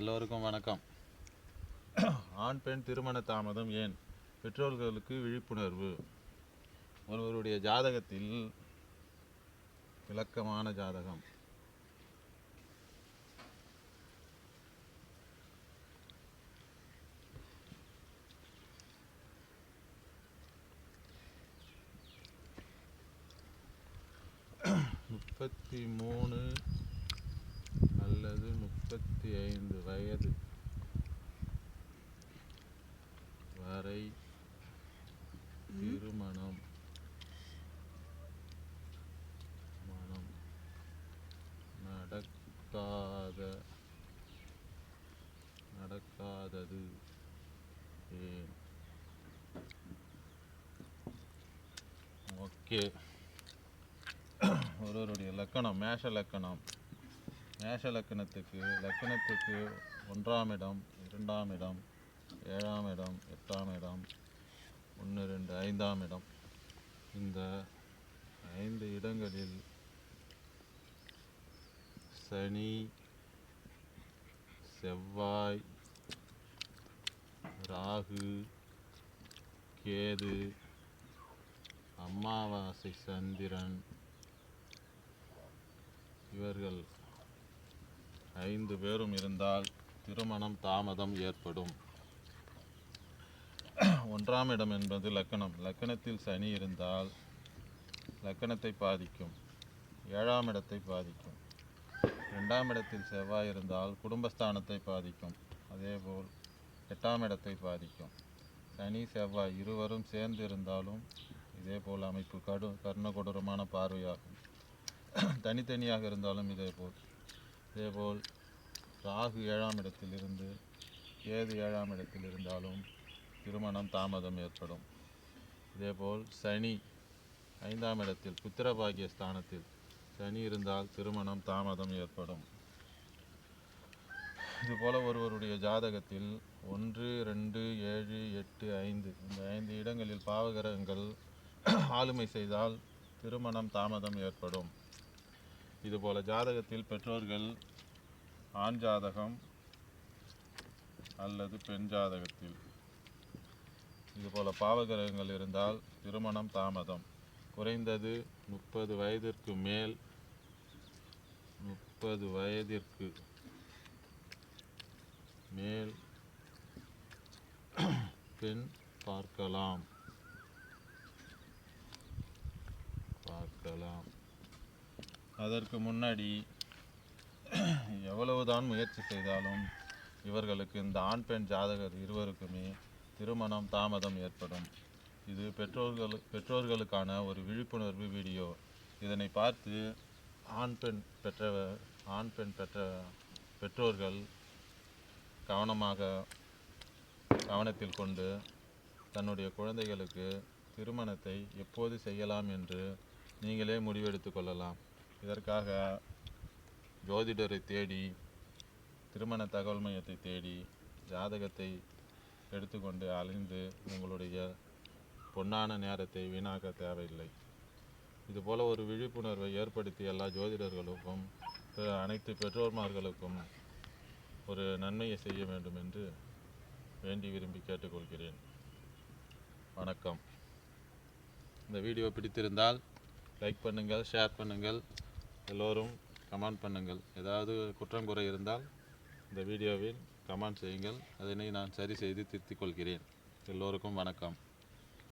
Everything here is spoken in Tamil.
எல்லோருக்கும் வணக்கம். ஆண் பெண் திருமண தாமதம் ஏன்? பெற்றோர்களுக்கு விழிப்புணர்வு. ஒருவருடைய ஜாதகத்தில் விளக்கமான ஜாதகம். முப்பத்தி மூணு இருபத்தி ஐந்து வயது வரை திருமணம். மனம் நடக்காத நடக்காதது ஏன்? ஓகே ஒருவருடைய லக்கணம் மேஷ லக்கணம். மேஷ லக்கணத்துக்கு லக்கணத்துக்கு ஒன்றாம் இடம் இரண்டாம் இடம் ஏழாம் இடம் எட்டாம் இடம் ஒன்று ரெண்டு ஐந்தாம் இடம். இந்த ஐந்து இடங்களில் சனி செவ்வாய் ராகு கேது அமாவாசை சந்திரன் இவர்கள் ஐந்து பேரும் இருந்தால் திருமணம் தாமதம் ஏற்படும். ஒன்றாம் இடம் என்பது லக்கணம். லக்கணத்தில் சனி இருந்தால் லக்கணத்தை பாதிக்கும். ஏழாம் இடத்தை பாதிக்கும். ரெண்டாம் இடத்தில் செவ்வாய் இருந்தால் குடும்பஸ்தானத்தை பாதிக்கும். அதேபோல் எட்டாம் இடத்தை பாதிக்கும். சனி செவ்வாய் இருவரும் சேர்ந்து இருந்தாலும் இதேபோல் அமைப்பு கடு கர்ண கொடூரமான பார்வையாகும். தனித்தனியாக இருந்தாலும் இதேபோல். இதேபோல் ராகு ஏழாம் இடத்தில் இருந்து கேது ஏழாம் இடத்தில் இருந்தாலும் திருமணம் தாமதம் ஏற்படும். இதேபோல் சனி ஐந்தாம் இடத்தில் புத்திரபாகிய ஸ்தானத்தில் சனி இருந்தால் திருமணம் தாமதம் ஏற்படும். இதுபோல் ஒருவருடைய ஜாதகத்தில் ஒன்று ரெண்டு ஏழு எட்டு ஐந்து இந்த ஐந்து இடங்களில் பாவகிரகங்கள் ஆளுமை செய்தால் திருமணம் தாமதம் ஏற்படும். இதுபோல ஜாதகத்தில் பெற்றோர்கள் ஆண் ஜாதகம் அல்லது பெண் ஜாதகத்தில். இதுபோல பாவகிரகங்கள் இருந்தால் திருமணம் தாமதம். குறைந்தது முப்பது வயதிற்கு மேல் முப்பது வயதிற்கு மேல் பெண் பார்க்கலாம். பார்க்கலாம். அதற்கு முன்னாடி எவ்வளவுதான் முயற்சி செய்தாலும் இவர்களுக்கு இந்த ஆண் பெண் ஜாதகர் இருவருக்குமே திருமணம் தாமதம் ஏற்படும். இது பெற்றோர்கள் பெற்றோர்களுக்கான ஒரு விழிப்புணர்வு வீடியோ. இதனை பார்த்து ஆண் பெண் பெற்ற ஆண் பெண் பெற்ற பெற்றோர்கள் கவனமாக கவனத்தில் கொண்டு தன்னுடைய குழந்தைகளுக்கு திருமணத்தை எப்போது செய்யலாம் என்று நீங்களே முடிவெடுத்து கொள்ளலாம். இதற்காக ஜோதிடரை தேடி திருமண தகவல் மையத்தை தேடி ஜாதகத்தை எடுத்துக்கொண்டு அலைந்து உங்களுடைய பொன்னான நேரத்தை வீணாக்க தேவையில்லை. இதுபோல ஒரு விழிப்புணர்வை ஏற்படுத்தி எல்லா ஜோதிடர்களுக்கும் அனைத்து பெற்றோர்மார்களுக்கும் ஒரு நன்மையை செய்ய வேண்டும் என்று வேண்டி விரும்பி கேட்டுக்கொள்கிறேன். வணக்கம். இந்த வீடியோ பிடித்திருந்தால் லைக் பண்ணுங்கள் ஷேர் பண்ணுங்கள். எல்லோரும் கமெண்ட் பண்ணுங்கள். ஏதாவது குற்றம் குறை இருந்தால் இந்த வீடியோவில் கமெண்ட் செய்யுங்கள். அதனை நான் சரி செய்து திருத்திக் கொள்கிறேன். எல்லோருக்கும் வணக்கம்.